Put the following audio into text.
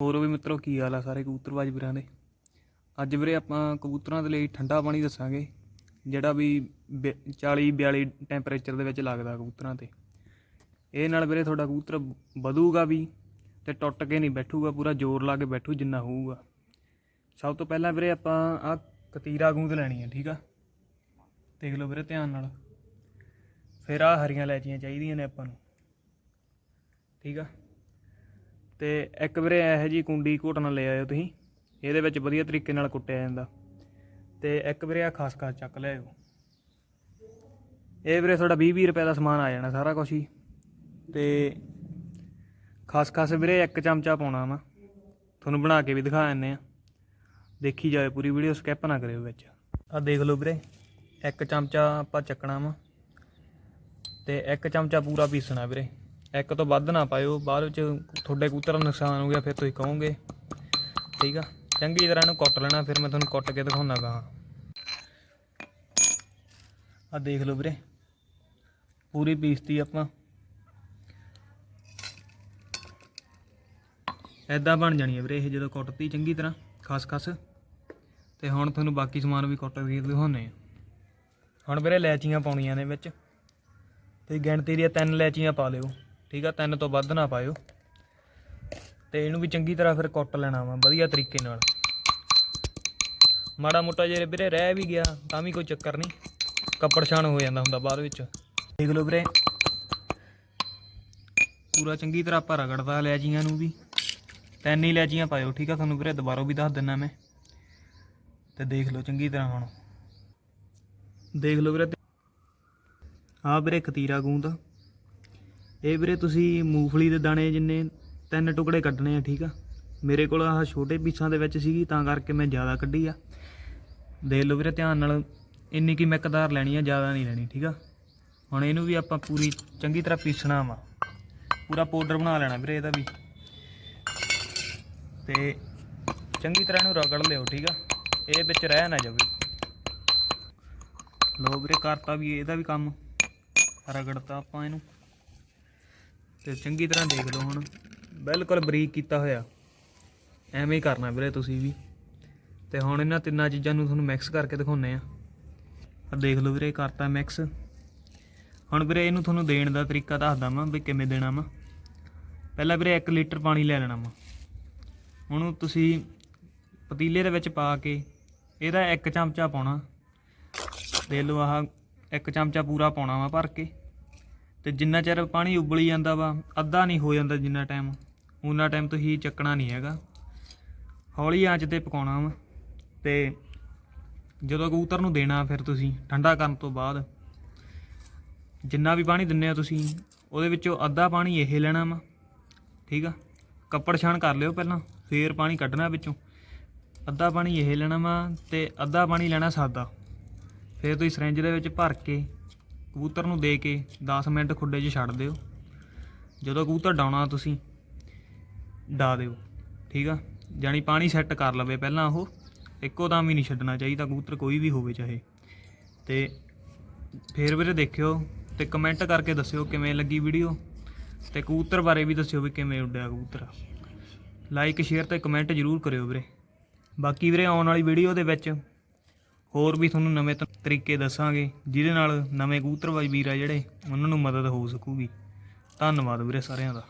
ਹੋਰ ਵੀ ਮਿੱਤਰੋ ਕੀ ਹਾਲ ਆ ਸਾਰੇ ਕਬੂਤਰਬਾਜ਼ ਵੀਰਾਂ ਦੇ? ਅੱਜ ਵੀਰੇ ਆਪਾਂ ਕਬੂਤਰਾਂ ਦੇ ਲਈ ਠੰਡਾ ਪਾਣੀ ਦੱਸਾਂਗੇ, ਜਿਹੜਾ ਵੀ 40 42 ਟੈਂਪਰੇਚਰ ਦੇ ਵਿੱਚ ਲੱਗਦਾ ਕਬੂਤਰਾਂ ਤੇ। ਇਹ ਨਾਲ ਵੀਰੇ ਤੁਹਾਡਾ ਕਬੂਤਰ ਵਧੂਗਾ ਵੀ ਤੇ ਟੁੱਟ ਕੇ ਨਹੀਂ ਬੈਠੂਗਾ, ਪੂਰਾ ਜ਼ੋਰ ਲਾ ਕੇ ਬੈਠੂ ਜਿੰਨਾ ਹੋਊਗਾ। ਸਭ ਤੋਂ ਪਹਿਲਾਂ ਵੀਰੇ ਆਪਾਂ ਆ ਕਤੀਰਾ ਗੂੰਦ ਲੈਣੀ ਹੈ ਠੀਕ ਆ? ਦੇਖ ਲਓ ਵੀਰੇ ਧਿਆਨ ਨਾਲ। ਫਿਰ ਆ ਹਰੀਆਂ ਲੈਚੀਆਂ ਚਾਹੀਦੀਆਂ ਨੇ ਆਪਾਂ ਨੂੰ। ਠੀਕ ਆ? ਤੇ ਇੱਕ ਵੀਰੇ ਇਹੋ ਜੀ ਕੁੰਡੀ ਘੋਟਣਾ ਲੈ ਆਇਓ ਤੁਸੀਂ, ਇਹਦੇ ਵਿੱਚ ਵਧੀਆ ਤਰੀਕੇ ਨਾਲ ਕੁੱਟਿਆ ਜਾਂਦਾ। ਤੇ ਇੱਕ ਵੀਰੇ ਆ ਖਸਖਸ ਚੱਕ ਲਿਆਇਓ ਇਹ ਵੀਰੇ ਤੁਹਾਡਾ 20 20 ਰੁਪਏ ਦਾ ਸਮਾਨ ਆ ਜਾਣਾ ਸਾਰਾ ਕੁਝ ਹੀ। ਤੇ ਖਸਖਸ ਵੀਰੇ ਇੱਕ ਚਮਚਾ ਪਾਉਣਾ ਵਾ। ਤੁਹਾਨੂੰ ਬਣਾ ਕੇ ਵੀ ਦਿਖਾ ਦਿੰਨੇ ਆ ਦੇਖੀ ਜਾਏ ਪੂਰੀ ਵੀਡੀਓ ਸਕਿਪ ਨਾ ਕਰਿਓ ਵਿੱਚ। ਆ ਦੇਖ ਲਓ ਵੀਰੇ, ਇੱਕ ਚਮਚਾ ਆਪਾਂ ਚੱਕਣਾ ਵਾ। ਤੇ ਇੱਕ ਚਮਚਾ ਪੂਰਾ ਪੀਸਣਾ ਵੀਰੇ। ਇੱਕ ਤੋਂ ਵੱਧ ਨਾ ਪਾਇਓ, ਬਾਅਦ ਵਿੱਚ ਤੁਹਾਡੇ ਕਬੂਤਰ ਦਾ ਨੁਕਸਾਨ ਹੋ ਗਿਆ, ਫਿਰ ਤੁਸੀਂ ਕਹੋਗੇ। ਠੀਕ ਆ? ਚੰਗੀ ਤਰ੍ਹਾਂ ਇਹਨੂੰ ਕੁੱਟ ਲੈਣਾ, ਫਿਰ ਮੈਂ ਤੁਹਾਨੂੰ ਕੁੱਟ ਕੇ ਦਿਖਾਉਣਾ ਗਾ। ਆ ਦੇਖ ਲਓ ਵੀਰੇ, ਪੂਰੀ ਪੀਸਤੀ ਆਪਾਂ। ਐਦਾਂ ਬਣ ਜਾਣੀ ਹੈ ਵੀਰੇ ਇਹ ਜਦੋਂ ਕੁੱਟਤੀ, ਚੰਗੀ ਤਰ੍ਹਾਂ, ਖਸ ਖਸ। ਤੇ ਹੁਣ ਤੁਹਾਨੂੰ ਬਾਕੀ ਸਮਾਨ ਵੀ ਕੁੱਟ ਕੇ ਦਿਖਾਉਣੇ ਆ। ਹੁਣ ਵੀਰੇ ਲੈਚੀਆਂ ਪਾਉਣੀਆਂ ਨੇ ਵਿੱਚ। ਤੇ ਗਿਣਤੀ ਦੀਆਂ ਤਿੰਨ ਲੈਚੀਆਂ ਪਾ ਲਿਓ। ਠੀਕ ਆ, ਤਿੰਨ ਤੋਂ ਵੱਧ ਨਾ ਪਾਇਓ। ਤੇ ਇਹਨੂੰ ਵੀ ਚੰਗੀ ਤਰ੍ਹਾਂ ਫਿਰ ਕੁੱਟ ਲੈਣਾ ਵਾ, ਵਧੀਆ ਤਰੀਕੇ ਨਾਲ। ਮਾੜਾ ਮੋਟਾ ਜੇ ਵੀਰੇ ਰਹਿ ਵੀ ਗਿਆ, ਤਾਂ ਵੀ ਕੋਈ ਚੱਕਰ ਨਹੀਂ। ਕੱਪੜ ਛਾਣ ਹੋ ਜਾਂਦਾ ਹੁੰਦਾ ਬਾਅਦ ਵਿੱਚ। ਦੇਖ ਲਓ ਵੀਰੇ। ਪੂਰਾ ਚੰਗੀ ਤਰ੍ਹਾਂ ਆਪਾਂ ਰਗੜਦਾ ਲੈਚੀਆਂ ਨੂੰ ਵੀ। ਤਿੰਨ ਹੀ ਲੈਚੀਆਂ ਪਾਇਓ, ਠੀਕ ਆ, ਤੁਹਾਨੂੰ ਵੀਰੇ ਦੁਬਾਰਾ ਵੀ ਦੱਸ ਦਿੰਨਾ ਮੈਂ। ਤੇ ਦੇਖ ਲਓ ਚੰਗੀ ਤਰ੍ਹਾਂ ਹੁਣ। ਦੇਖ ਲਓ ਵੀਰੇ। ਆ ਵੀਰੇ ਖਤੀਰਾ ਗੂੰਦ। ਇਹ ਵੀਰੇ ਤੁਸੀਂ ਮੂੰਗਫਲੀ ਦੇ ਦਾਣੇ ਜਿੰਨੇ ਤਿੰਨ ਟੁਕੜੇ ਕੱਢਣੇ ਆ, ਠੀਕ ਆ? ਮੇਰੇ ਕੋਲ ਆਹ ਛੋਟੇ ਪੀਸਾਂ ਦੇ ਵਿੱਚ ਸੀਗੀ, ਤਾਂ ਕਰਕੇ ਮੈਂ ਜ਼ਿਆਦਾ ਕੱਢੀ ਆ। ਦੇਖ ਲਓ ਵੀਰੇ, ਧਿਆਨ ਨਾਲ ਇੰਨੀ ਕੀ ਮਿਕਦਾਰ ਲੈਣੀ ਆ, ਜ਼ਿਆਦਾ ਨਹੀਂ ਲੈਣੀ, ਠੀਕ ਆ? ਹੁਣ ਇਹਨੂੰ ਵੀ ਆਪਾਂ ਪੂਰੀ ਚੰਗੀ ਤਰ੍ਹਾਂ ਪੀਸਣਾ ਵਾ। ਪੂਰਾ ਪਾਊਡਰ ਬਣਾ ਲੈਣਾ ਵੀਰੇ ਇਹਦਾ ਵੀ। ਤੇ ਚੰਗੀ ਤਰ੍ਹਾਂ ਇਹਨੂੰ ਰਗੜ ਲਿਓ, ਠੀਕ ਆ? ਇਹ ਵਿੱਚ ਰਹਿ ਨਾ ਜਾਵੇ। ਲੋ ਵੀਰੇ, ਕਰਤਾ ਵੀ ਇਹਦਾ ਵੀ ਕੰਮ। ਰਗੜਤਾ ਆਪਾਂ ਇਹਨੂੰ। ਤੇ ਚੰਗੀ ਤਰ੍ਹਾਂ ਦੇਖ ਲਓ ਹੁਣ। ਬਿਲਕੁਲ ਬਰੀਕ ਕੀਤਾ ਹੋਇਆ। ਐਵੇਂ ਹੀ ਕਰਨਾ ਵੀਰੇ ਤੁਸੀਂ ਵੀ। ਤੇ ਹੁਣ ਇਹਨਾਂ ਤਿੰਨਾਂ ਚੀਜ਼ਾਂ ਨੂੰ ਤੁਹਾਨੂੰ ਮਿਕਸ ਕਰਕੇ ਦਿਖਾਉਨੇ ਆ ਆ ਦੇਖ ਲਓ ਵੀਰੇ, ਕਰਤਾ ਮਿਕਸ ਹੁਣ ਵੀਰੇ ਇਹਨੂੰ ਤੁਹਾਨੂੰ ਦੇਣ ਦਾ ਤਰੀਕਾ ਦੱਸਦਾ ਮੈਂ ਵੀ ਕਿਵੇਂ ਦੇਣਾ ਵਾ। ਪਹਿਲਾਂ ਵੀਰੇ 1 ਲੀਟਰ ਪਾਣੀ ਲੈ ਲੈਣਾ ਵਾ। ਹੁਣ ਤੁਸੀਂ ਪਤੀਲੇ ਦੇ ਵਿੱਚ ਪਾ ਕੇ ਇਹਦਾ ਇੱਕ ਚਮਚਾ ਪਾਉਣਾ। ਦੇ ਲਓ ਆਹ ਇੱਕ ਚਮਚਾ ਪੂਰਾ ਪਾਉਣਾ ਵਾ ਭਰ ਕੇ। ਤੇ ਜਿੰਨਾ ਚਿਰ ਪਾਣੀ ਉਬਲੀ ਜਾਂਦਾ ਵਾ, ਅੱਧਾ ਨਹੀਂ ਹੋ ਜਾਂਦਾ ਜਿੰਨਾ ਟਾਈਮ ਉਨਾ ਟਾਈਮ ਤੁਸੀਂ ਚੱਕਣਾ ਨਹੀਂ ਹੈਗਾ। ਹੌਲੀ ਆਂਚ ਤੇ ਪਕਾਉਣਾ ਵਾ। ਤੇ ਜਦੋਂ ਕਬੂਤਰ ਨੂੰ ਦੇਣਾ ਫਿਰ ਤੁਸੀਂ ਠੰਡਾ ਕਰਨ ਤੋਂ ਬਾਅਦ, ਜਿੰਨਾ ਵੀ ਪਾਣੀ ਦਿੰਨੇ ਆ ਤੁਸੀਂ, ਉਹਦੇ ਵਿੱਚੋਂ ਅੱਧਾ ਪਾਣੀ ਇਹ ਲੈਣਾ ਵਾ। ਠੀਕ ਆ? ਕੱਪੜ ਛਾਣ ਕਰ ਲਿਓ ਪਹਿਲਾਂ, ਫੇਰ ਪਾਣੀ ਕੱਢਣਾ ਵਿੱਚੋਂ। ਅੱਧਾ ਪਾਣੀ ਇਹ ਲੈਣਾ ਵਾ ਤੇ ਅੱਧਾ ਪਾਣੀ ਲੈਣਾ ਸਾਦਾ। ਫਿਰ ਤੁਸੀਂ ਸਿਰੰਜ ਦੇ ਵਿੱਚ ਭਰ ਕੇ ਕਬੂਤਰ ਨੂੰ ਦੇ ਕੇ 10 ਮਿੰਟ ਖੁੱਡੇ 'ਚ ਛੱਡ ਦਿਓ। ਜਦੋਂ ਕਬੂਤਰ ਡਾਉਣਾ ਤੁਸੀਂ, ਡਾ ਦਿਓ, ਠੀਕ ਆ? ਜਾਨੀ ਪਾਣੀ ਸੈੱਟ ਕਰ ਲਵੇ ਪਹਿਲਾਂ ਉਹ, ਇੱਕੋ ਦਮ ਵੀ ਨਹੀਂ ਛੱਡਣਾ ਚਾਹੀਦਾ ਕਬੂਤਰ ਕੋਈ ਵੀ ਹੋਵੇ ਚਾਹੇ। ਤੇ ਫੇਰ ਵੀਰੇ ਦੇਖਿਓ ਤੇ ਕਮੈਂਟ ਕਰਕੇ ਦੱਸਿਓ ਕਿਵੇਂ ਲੱਗੀ ਵੀਡੀਓ ਤੇ ਕਬੂਤਰ ਬਾਰੇ ਵੀ ਦੱਸਿਓ ਵੀ ਕਿਵੇਂ ਉੱਡਿਆ ਕਬੂਤਰ। ਲਾਈਕ ਸ਼ੇਅਰ ਤੇ ਕਮੈਂਟ ਜ਼ਰੂਰ ਕਰਿਓ ਵੀਰੇ। ਬਾਕੀ ਵੀਰੇ ਆਉਣ ਵਾਲੀ ਵੀਡੀਓ ਦੇ ਵਿੱਚ ਹੋਰ ਵੀ ਤੁਹਾਨੂੰ ਨਵੇਂ ਤ- ਤਰੀਕੇ ਦੱਸਾਂਗੇ, ਜਿਹਦੇ ਨਾਲ ਨਵੇਂ ਕਬੂਤਰਬਾਜ਼ ਵੀਰ ਆ ਜਿਹੜੇ, ਉਹਨਾਂ ਨੂੰ ਮਦਦ ਹੋ ਸਕੂਗੀ। ਧੰਨਵਾਦ ਵੀਰੇ ਸਾਰਿਆਂ ਦਾ।